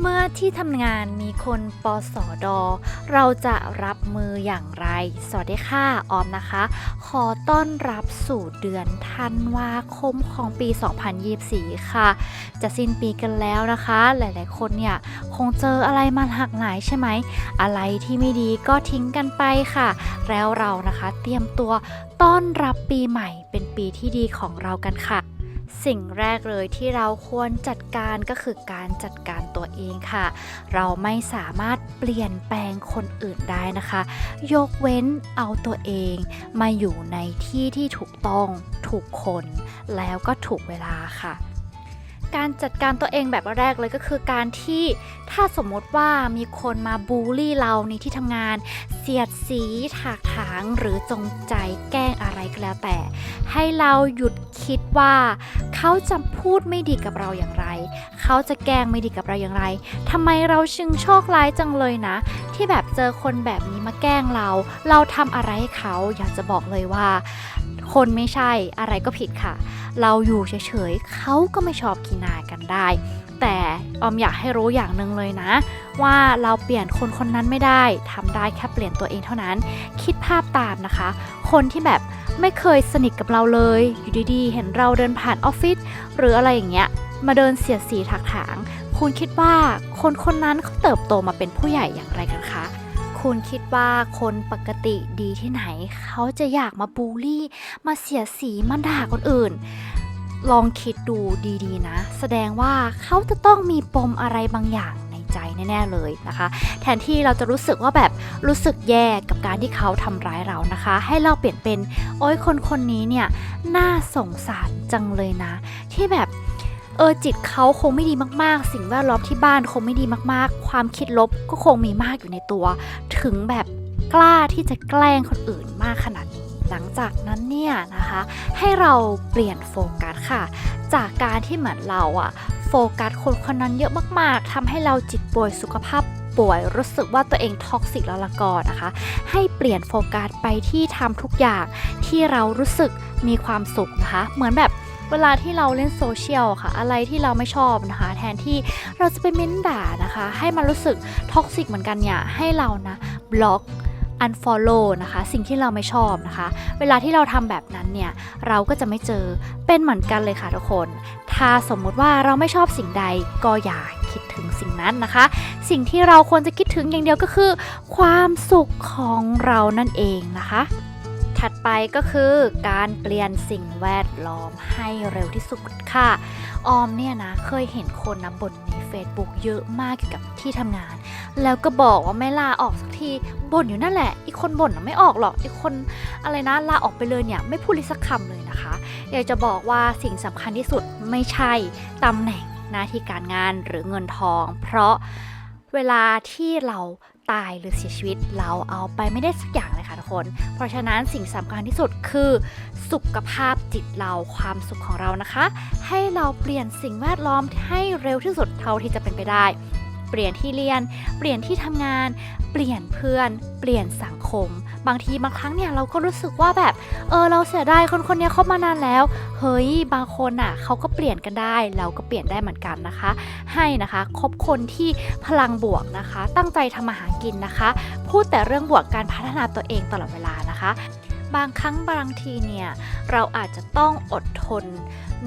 เมื่อที่ทำงานมีคนปสอดอ เราจะรับมืออย่างไร สวัสดีค่ะ ออมนะคะ ขอต้อนรับสู่เดือนธันวาคมของปี 2024 ค่ะ จะสิ้นปีกันแล้วนะคะ หลายๆ คนเนี่ย คงเจออะไรมาหักหลายใช่ไหม อะไรที่ไม่ดีก็ทิ้งกันไปค่ะ แล้วเรานะคะเตรียมตัวต้อนรับปีใหม่เป็นปีที่ดีของเรากันค่ะ สิ่งแรกเลยที่เราควรจัดการก็คือการจัดการตัวเองค่ะ เราไม่สามารถเปลี่ยนแปลงคนอื่นได้นะคะ ยกเว้นเอาตัวเองมาอยู่ในที่ที่ถูกต้องถูกคน แล้วก็ถูกเวลาค่ะ การจัดการตัวเองแบบแรกเลยก็คือการที่ถ้าสมมติว่ามีคนมาบูลลี่เราในที่ทำงาน เสียดสีถากถางหรือจงใจแกล้งอะไรก็แล้วแต่ ให้เราหยุดคิดว่าเขาจะพูดไม่ดีกับเราอย่างไร เขาจะแกล้งไม่ดีกับเราอย่างไรทำไมเราชึงโชคร้ายจังเลยนะ ที่แบบเจอคนแบบนี้มาแกล้งเรา เราทำอะไรให้เขาอยากจะบอกเลยว่า คนไม่ใช่อะไรก็ผิดค่ะ เราอยู่เฉยๆเขาก็ไม่ชอบขีนากันได้ แต่ออมอยากให้รู้อย่างหนึ่งเลยนะ ว่าเราเปลี่ยนคนคนนั้นไม่ได้ทำได้แค่เปลี่ยนตัวเองเท่านั้น คิดภาพตามนะคะ คนที่แบบไม่เคยสนิทกับเราเลย อยู่ดีๆ เห็นเราเดินผ่านออฟฟิศหรืออะไรอย่างเงี้ยมาเดินเสียดสีถักถาง คุณคิดว่าคนคนนั้นเขาเติบโตมาเป็นผู้ใหญ่อย่างไรกันคะ คุณคิดว่าคนปกติดีที่ไหน เขาจะอยากมาบูลลี่ มาเสียสีมาด่าคนอื่น ลองคิดดูดีๆนะ แสดงว่าเขาจะต้องมีปมอะไรบางอย่างในใจแน่ๆเลยนะคะ แทนที่เราจะรู้สึกว่าแบบรู้สึกแย่กับการที่เขาทำร้ายเรานะคะ ให้เราเปลี่ยนเป็นโอ้ยคนคนนี้เนี่ยน่าสงสารจังเลยนะ ที่แบบ เออจิตเขาคงไม่ดีมากๆ สิ่งแวดล้อมที่บ้านคงไม่ดีมากๆ ความคิดลบก็คงมีมากอยู่ในตัว ถึงแบบกล้าที่จะแกล้งคนอื่นมากขนาดนี้ หลังจากนั้นเนี่ยนะคะ ให้เราเปลี่ยนโฟกัสค่ะ จากการที่เหมือนเราอะโฟกัสคนคนนั้นเยอะมากๆทำให้เราจิตป่วยสุขภาพป่วยรู้สึกว่าตัวเองท็อกซิกแล้วละก่อนนะคะ ให้เปลี่ยนโฟกัสไปที่ทำทุกอย่างที่เรารู้สึกมีความสุขนะคะ เหมือนแบบ เวลาที่เราเล่นโซเชียลค่ะ อะไรที่เราไม่ชอบนะคะ แทนที่เราจะไปเม้นด่านะคะ ให้มันรู้สึกท็อกซิกเหมือนกันเนี่ยให้เรานะบล็อก unfollow นะคะ สิ่งที่เราไม่ชอบนะคะ เวลาที่เราทำแบบนั้นเนี่ย เราก็จะไม่เจอเป็นเหมือนกันเลยค่ะทุกคน ถ้าสมมุติว่าเราไม่ชอบสิ่งใดก็อย่าคิดถึงสิ่งนั้นนะคะ สิ่งที่เราควรจะคิดถึงอย่างเดียวก็คือ ความสุขของเรานั่นเองนะคะ ถัดไปก็คือการเปลี่ยนสิ่งแวดล้อมให้เร็วที่สุดค่ะ ออมเนี่ยนะเคยเห็นคนนะบ่นใน Facebook เยอะมากเกี่ยวกับที่ทำงาน แล้วก็บอกว่าไม่ลาออกสักทีบ่นอยู่นั่นแหละ อีกคนบ่นนะไม่ออกหรอก อีกคนอะไรนะลาออกไปเลยเนี่ยไม่พูดเลยสักคำเลยนะคะ อยากจะบอกว่าสิ่งสำคัญที่สุดไม่ใช่ตำแหน่งหน้าที่การงานหรือเงินทอง เพราะเวลาที่เราตายหรือเสียชีวิตเราเอาไปไม่ได้สักอย่าง คน เพราะฉะนั้นสิ่งสำคัญที่สุดคือ สุขภาพจิตเราความสุขของเรานะคะ ให้เราเปลี่ยนสิ่งแวดล้อมให้เร็วที่สุดเท่าที่จะเป็นไปได้ เปลี่ยนที่เรียน เปลี่ยนที่ทำงาน เปลี่ยนเพื่อน เปลี่ยนสังคม บางทีบางครั้งเนี่ยเราก็รู้สึกว่าแบบเออเราเสียดายคนคนนี้เขามานานแล้ว เฮ้ยบางคนอะเขาก็เปลี่ยนกันได้ เราก็เปลี่ยนได้เหมือนกันนะคะ ให้นะคะคบคนที่พลังบวกนะคะ ตั้งใจทำมาหากินนะคะ พูดแต่เรื่องบวกการพัฒนาตัวเองตลอดเวลานะคะ บางครั้งบางทีเนี่ยเราอาจจะต้องอดทน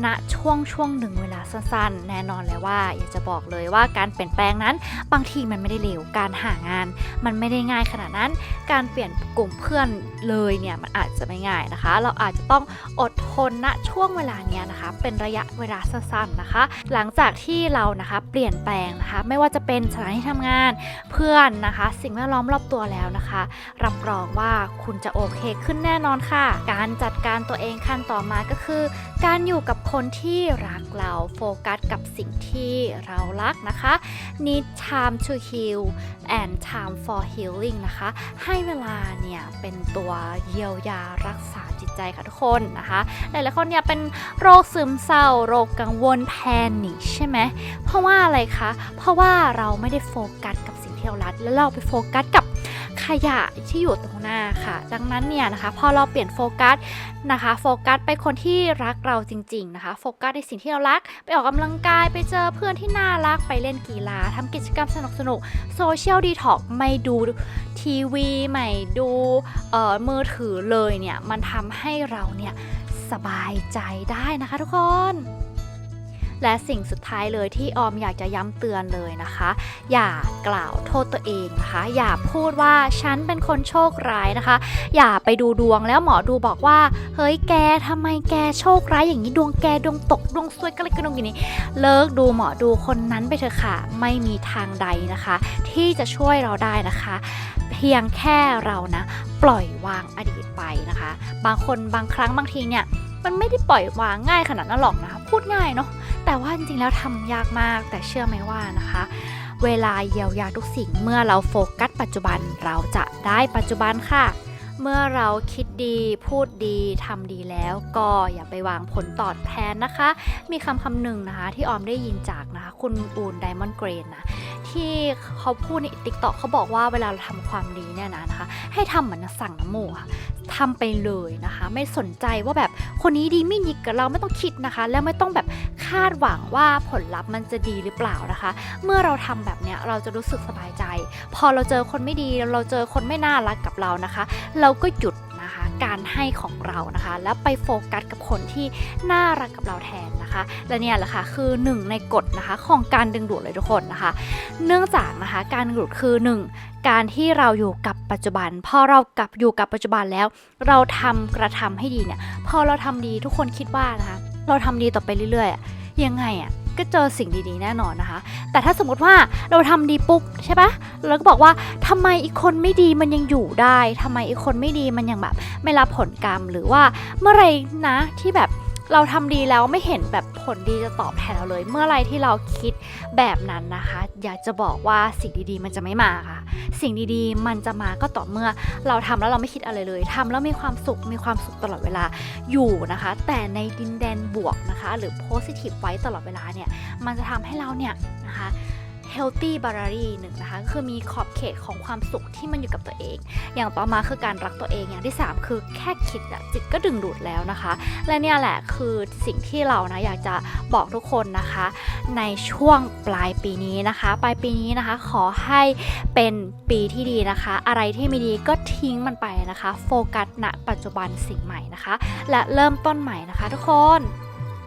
ณช่วงช่วงหนึ่งเวลาสั้นๆ แน่นอนเลยว่า อยากจะบอกเลยว่าการเปลี่ยนแปลงนั้น บางทีมันไม่ได้เร็วการหางาน มันไม่ได้ง่ายขนาดนั้น การเปลี่ยนกลุ่มเพื่อนเลยเนี่ยมันอาจจะไม่ง่ายนะคะ เราอาจจะต้องอดทนณช่วงเวลาเนี้ยนะคะ เป็นระยะเวลาสั้นๆนะคะ หลังจากที่เรานะคะเปลี่ยนแปลงนะคะ ไม่ว่าจะเป็นสถานที่ทำงานเพื่อนนะคะ สิ่งแวดล้อมรอบตัวแล้วนะคะ รับรองว่าคุณจะโอเคขึ้นแน่นอนค่ะ การจัดการตัวเองขั้นต่อมาก็คือ การอยู่กับคนที่รักเราโฟกัสกับสิ่งที่เรารักนะคะ need time to heal and time for healing นะคะ ให้เวลาเนี่ยเป็นตัวเยียวยารักษาจิตใจค่ะทุกคนนะคะหลายๆคนเนี่ยเป็นโรคซึมเศร้า โรคกังวลแพนิคใช่ไหมเพราะว่าอะไรคะ เพราะว่าเราไม่ได้โฟกัสกับสิ่งที่เรารักแล้วเราไปโฟกัสกับ ขยะที่อยู่ตรงหน้าค่ะ ดังนั้นเนี่ยนะคะ พอเราเปลี่ยนโฟกัสนะคะ โฟกัสไปคนที่รักเราจริง ๆ นะคะ โฟกัสในสิ่งที่เรารัก ไปออกกำลังกาย ไปเจอเพื่อนที่น่ารัก ไปเล่นกีฬาทำกิจกรรมสนุกๆโซเชียลดีท็อกไม่ดูทีวีไม่ดูเอ่อมือถือเลยเนี่ย มันทำให้เราเนี่ยสบายใจได้นะคะทุกคน และสิ่งสุดท้ายเลยที่ออมอยากจะย้ำเตือนเลยนะคะ อย่ากล่าวโทษตัวเองนะคะ อย่าพูดว่าฉันเป็นคนโชคร้ายนะคะ อย่าไปดูดวงแล้วหมอดูบอกว่า เฮ้ยแกทำไมแกโชคร้ายอย่างนี้ดวงแกดวงตกดวงซวยก็เลยกระดวงอย่างนี้ เลิกดูหมอดูคนนั้นไปเถอะค่ะ ไม่มีทางใดนะคะ ที่จะช่วยเราได้นะคะ เพียงแค่เรานะ ปล่อยวางอดีตไปนะคะ บางคนบางครั้งบางทีเนี่ย มันไม่ได้ปล่อยวางง่ายขนาดนั้นหรอกนะคะพูดง่ายเนาะแต่ว่าจริงๆแล้วทำยากมาก แต่เชื่อไหมว่านะคะ เวลาเยียวยาทุกสิ่งเมื่อเราโฟกัสปัจจุบันเราจะได้ปัจจุบันค่ะ เมื่อเราคิดดี พูดดีทำดีแล้ว ก็อย่าไปวางผลตอบแทนนะคะ มีคำคำหนึ่งนะคะ ที่ออมได้ยินจากนะคะ คุณอูนไดมอนด์เกรนนะ ที่เขาพูดในติ๊กต็อกเขาบอกว่าเวลาเราทำความดีเนี่ยนะนะคะ ให้ทำเหมือนสั่งน้ำโมค่ะทำไปเลยนะคะ ไม่สนใจว่าแบบคนนี้ดีไม่ดีกับเราไม่ต้องคิดนะคะ แล้วไม่ต้องแบบคาดหวังว่าผลลัพธ์มันจะดีหรือเปล่านะคะ เมื่อเราทำแบบเนี้ยเราจะรู้สึกสบายใจ พอเราเจอคนไม่ดีเราเจอคนไม่น่ารักกับเรานะคะ เราก็หยุด การให้ของเรานะคะ แล้วไปโฟกัสกับคนที่น่ารักกับเราแทนนะคะ และเนี่ยแหละค่ะคือหนึ่งในกฎนะคะของการดึงดูดเลยทุกคนนะคะ เนื่องจากนะคะการดึงดูดคือหนึ่งการที่เราอยู่กับปัจจุบัน พอเรากลับอยู่กับปัจจุบันแล้ว เราทำกระทำให้ดีเนี่ย พอเราทำดีทุกคนคิดว่านะคะ เราทำดีต่อไปเรื่อยๆยังไงอะ ก็เจอสิ่งดีๆแน่นอนนะคะ แต่ถ้าสมมติว่าเราทำดีปุ๊บใช่ปะเราก็บอกว่าทำไมอีกคนไม่ดีมันยังอยู่ได้ทำไมอีกคนไม่ดีมันยังแบบ ไม่รับผลกรรมหรือว่าเมื่อไรนะที่แบบ เราทำดีแล้วไม่เห็นแบบผลดีจะตอบแทนเราเลย เมื่อไรที่เราคิดแบบนั้นนะคะ อยากจะบอกว่าสิ่งดีๆ มันจะไม่มาค่ะ สิ่งดีๆ มันจะมาก็ต่อเมื่อเราทำแล้วเราไม่คิดอะไรเลยทำแล้วมีความสุขมีความสุขตลอดเวลาอยู่นะคะ แต่ในดินแดนบวกนะคะ หรือ positive ไว้ตลอดเวลาเนี่ยมันจะทำให้เราเนี่ยนะคะ healthy boundary หนึ่งนะคะคือมีขอบเขตของความสุขที่มันอยู่กับตัวเอง อย่างต่อมาคือการรักตัวเองอย่างที่ 3 คือแค่คิดอะจิตก็ดึงดูดแล้วนะคะ และเนี่ยแหละคือสิ่งที่เรานะอยากจะบอกทุกคนนะคะ ในช่วงปลายปีนี้นะคะ ปลายปีนี้นะคะขอให้เป็นปีที่ดีนะคะ อะไรที่ไม่ดีก็ทิ้งมันไปนะคะ โฟกัสณปัจจุบันสิ่งใหม่นะคะ และเริ่มต้นใหม่นะคะทุกคน